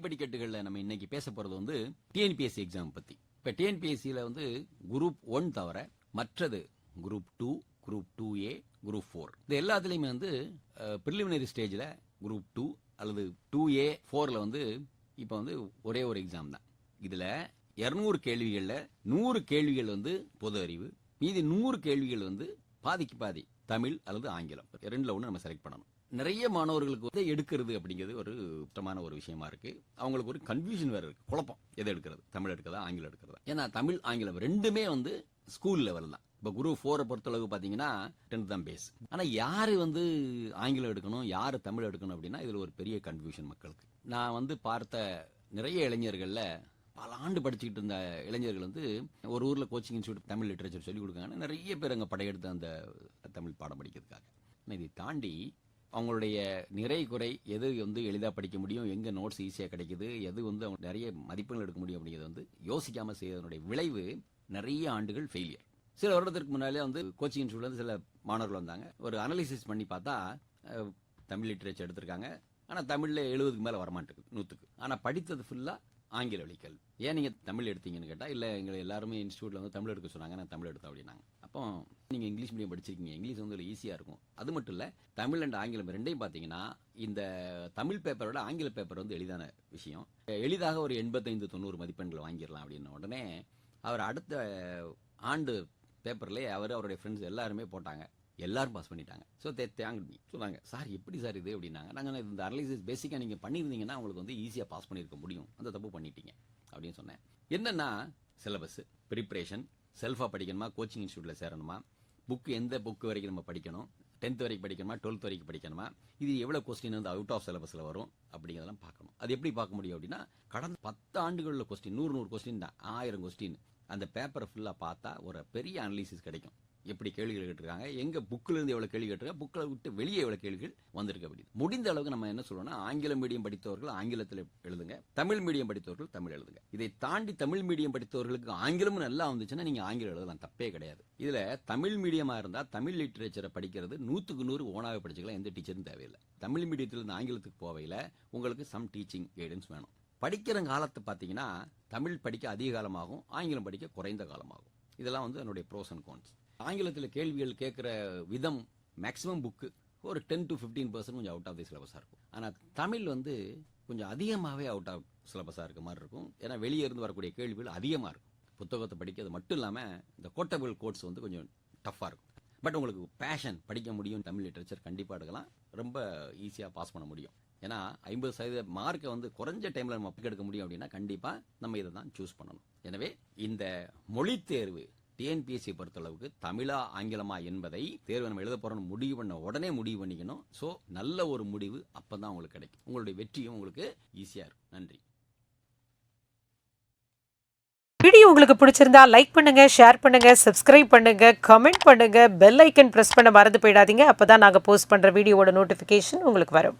படிக்கட்டுகளில் நம்ம இன்னைக்கு பேச போறது வந்து டிஎன்பிஎஸ்சி எக்ஸாம் பத்தி. இப்போ டிஎன்பிஎஸ்சியில் வந்து குரூப் ஒன் தவிர மற்றது group two group two A group four இது எல்லாத்துலேயுமே வந்து ப்ரிலிமினரி ஸ்டேஜில் குரூப் டூ அல்லது டூ ஏ ஃபோரில் வந்து இப்போ வந்து ஒரே ஒரு எக்ஸாம் தான். இதில் இரநூறு கேள்விகளில் நூறு கேள்விகள் வந்து பொது அறிவு மீதி நூறு கேள்விகள் வந்து பாதிக்கு பாதி தமிழ் அல்லது ஆங்கிலம். ரெண்டுல ஒன்று நம்ம செலக்ட் பண்ணணும். நிறைய மாணவர்களுக்கு வந்து எடுக்கிறது அப்படிங்கிறது ஒரு குற்றமான ஒரு விஷயமா இருக்கு. அவங்களுக்கு ஒரு கன்ஃபியூஷன் வேற இருக்கு. குழப்பம். எதை எடுக்கிறது? தமிழ் எடுக்கிறதா? ஆங்கிலம் எடுக்கிறதா? ஏன்னா தமிழ் ஆங்கிலம் ரெண்டுமே வந்து ஸ்கூல் லெவல் தான். இப்போ குரு ஃபோரை பொறுத்தளவு பார்த்தீங்கன்னா டென்த் தான் பேஸ் ஆனால் யார் வந்து ஆங்கிலம் எடுக்கணும்? யார் தமிழ் எடுக்கணும் அப்படின்னா இதில் ஒரு பெரிய கன்ஃபியூஷன் மக்களுக்கு. நான் வந்து பார்த்த நிறைய இளைஞர்களில் பல ஆண்டு படிச்சுக்கிட்டு இருந்த இளைஞர்கள் வந்து ஒரு ஊரில் கோச்சிங் இன்ஸ்டியூட் தமிழ் லிட்ரேச்சர் சொல்லிக் கொடுக்காங்க நிறைய பேர் அங்கே படையெடுத்து அந்த தமிழ் பாடம் படிக்கிறதுக்காக. ஆனால் இதை தாண்டி அவங்களுடைய நிறை குறை எது வந்து எளிதாக படிக்க முடியும் எங்கே நோட்ஸ் ஈஸியாக கிடைக்குது எது வந்து அவங்க நிறைய மதிப்பெண்கள் எடுக்க முடியும் அப்படிங்கிறது வந்து யோசிக்காமல் செய்வதனுடைய விளைவு நிறைய ஆண்டுகள் ஃபெயிலியர் சில வருடத்திற்கு முன்னாலே வந்து கோச்சிங் இன்ஸ்டியூட்லேருந்து சில மாணவர்கள் வந்தாங்க. ஒரு அனலிசிஸ் பண்ணி பார்த்தா தமிழ் லிட்ரேச்சர் எடுத்திருக்காங்க. ஆனால் தமிழில் எழுபதுக்கு மேலே வரமாட்டேங்குது நூற்றுக்கு ஆனால் படித்தது ஃபுல்லாக ஆங்கில வழிக்கல் ஏன் நீங்கள் தமிழ் எடுத்தீங்கன்னு கேட்டால் இல்லை எங்களை எல்லாருமே இன்ஸ்டியூட்டில் வந்து தமிழ் எடுக்க சொன்னாங்க நான் தமிழ் எடுத்தேன் அப்படின்னாங்க. அப்போ நீங்கள் இங்கிலீஷ் மீடியம் படிச்சிருக்கீங்க இங்கிலீஷ் வந்து ஈஸியாக இருக்கும். அது மட்டும் இல்லை தமிழ் அண்ட் ஆங்கிலம் ரெண்டையும் பார்த்தீங்கன்னா இந்த தமிழ் பேப்பரோட ஆங்கில பேப்பர் வந்து எளிதான விஷயம். எளிதாக ஒரு எண்பத்தைந்து தொண்ணூறு மதிப்பெண்கள் வாங்கிடலாம் அப்படின்ன உடனே அவர் அடுத்த ஆண்டு பேப்பர்லேயே அவர் அவருடைய ஃப்ரெண்ட்ஸ் எல்லாருமே போட்டாங்க. எல்லாரும் பாஸ் பண்ணிட்டாங்க. ஸோ தே தேங்க் மீ சொன்னாங்க சார் எப்படி சார் இது? அப்படின்னாங்க. நாங்கள் இந்த அனலைசிஸ் பேசிக்காக நீங்கள் பண்ணியிருந்தீங்கன்னா உங்களுக்கு வந்து ஈஸியாக பாஸ் பண்ணியிருக்க முடியும். அந்த தப்பு பண்ணிட்டீங்க. அப்படின்னு சொன்னேன். என்னன்னா சிலபஸ் ப்ரிப்ரேஷன் செல்ஃபாக படிக்கணுமா கோச்சிங் இன்ஸ்டியூட்டில் சேரணுமா? புக்கு எந்த புக்கு வரைக்கும் நம்ம படிக்கணும்? டென்த் வரைக்கும் படிக்கணுமா டுவெல்த் வரைக்கும் படிக்கணுமா? இது எவ்வளோ கொஸ்டின் வந்து அவுட் ஆஃப் சிலபஸில் வரும்? அப்படிங்கிறதெல்லாம் பார்க்கணும். அது எப்படி பார்க்க முடியும் அப்படின்னா கடந்த பத்து ஆண்டுகளில் கொஸ்டின் நூறு நூறு கொஸ்டின் தான். ஆயிரம் கொஸ்டின் அந்த பேப்பரை ஃபுல்லாக பார்த்தா ஒரு பெரிய அனலிசிஸ் கிடைக்கும். எப்படி கேள்விகள் கேட்டிருக்காங்க எங்க புக்கில் இருந்து எவ்வளவு கேள்வி கேட்டிருக்காங்க புக்கில் விட்டு வெளியே எவ்வளவு கேள்விகள் வந்திருக்கு அப்படின்னு முடிந்த அளவுக்கு நம்ம என்ன சொல்லணும்னா ஆங்கில மீடியம் படித்தவர்கள் ஆங்கிலத்தில் எழுதுங்க தமிழ் மீடியம் படித்தவர்கள் தமிழ் எழுதுங்க. இதை தாண்டி தமிழ் மீடியம் படித்தவர்களுக்கு ஆங்கிலமும் நல்லா வந்துச்சுன்னா நீங்க ஆங்கிலம் எழுதலாம் தப்பே கிடையாது. இதுல தமிழ் மீடியமா இருந்தா தமிழ் லிட்ரேச்சரை படிக்கிறது நூத்துக்கு நூறு ஓனாவே படிச்சுக்கலாம் எந்த டீச்சரும் தேவையில்லை. தமிழ் மீடியத்திலிருந்து ஆங்கிலத்துக்கு போவையில் உங்களுக்கு சம் டீச்சிங் கைடன்ஸ் வேணும். படிக்கிற காலத்தை பார்த்தீங்கன்னா தமிழ் படிக்க அதிக காலமாகும் ஆங்கிலம் படிக்க குறைந்த காலமாகும். இதெல்லாம் வந்து என்னுடைய ப்ரோஸ் அண்ட் கோன்ஸ் ஆங்கிலத்தில் கேள்விகள் கேட்குற விதம் மேக்ஸிமம் புக்கு ஒரு டென் டு ஃபிஃப்டீன் பர்சன்ட் கொஞ்சம் அவுட் ஆஃப் தி சிலபஸாக இருக்கும். ஆனால் தமிழ் வந்து கொஞ்சம் அதிகமாகவே அவுட் ஆஃப் சிலபஸாக இருக்க மாதிரி இருக்கும். ஏன்னா வெளியே இருந்து வரக்கூடிய கேள்விகள் அதிகமாக இருக்கும். புத்தகத்தை படிக்கிறது மட்டும் இல்லாமல் இந்த கோட்டபிள் கோட்ஸ் வந்து கொஞ்சம் டஃப்பாக இருக்கும். பட் உங்களுக்கு பேஷன் படிக்க முடியும் தமிழ் லிட்ரேச்சர் கண்டிப்பாக எடுக்கலாம். ரொம்ப ஈஸியாக பாஸ் பண்ண முடியும். ஏன்னா ஐம்பது சதவீத மார்க்கை வந்து குறைஞ்ச டைமில் நம்ம எடுக்க முடியும் அப்படின்னா கண்டிப்பாக நம்ம இதை தான் சூஸ் பண்ணணும். எனவே இந்த மொழி தேர்வு டிஎன்பிஎஸ்சி பொறுத்தளவுக்கு தமிழா ஆங்கிலமா என்பதை தேர்வு நம்ம எழுத போறோம் முடிவு பண்ண உடனே முடிவு பண்ணிக்கணும். ஸோ நல்ல ஒரு முடிவு அப்பதான் உங்களுக்கு கிடைக்கும். உங்களுடைய வெற்றியும் உங்களுக்கு ஈஸியா இருக்கும். நன்றி. வீடியோ உங்களுக்கு பிடிச்சிருந்தா லைக் பண்ணுங்க ஷேர் பண்ணுங்க சப்ஸ்கிரைப் பண்ணுங்க கமெண்ட் பண்ணுங்க பெல் ஐக்கன் பிரஸ் பண்ண மறந்து போயிடாதீங்க. அப்பதான் நாங்க போஸ்ட் பண்ற வீடியோவோட நோட்டிபிகேஷன் உங்களுக்கு வரும்.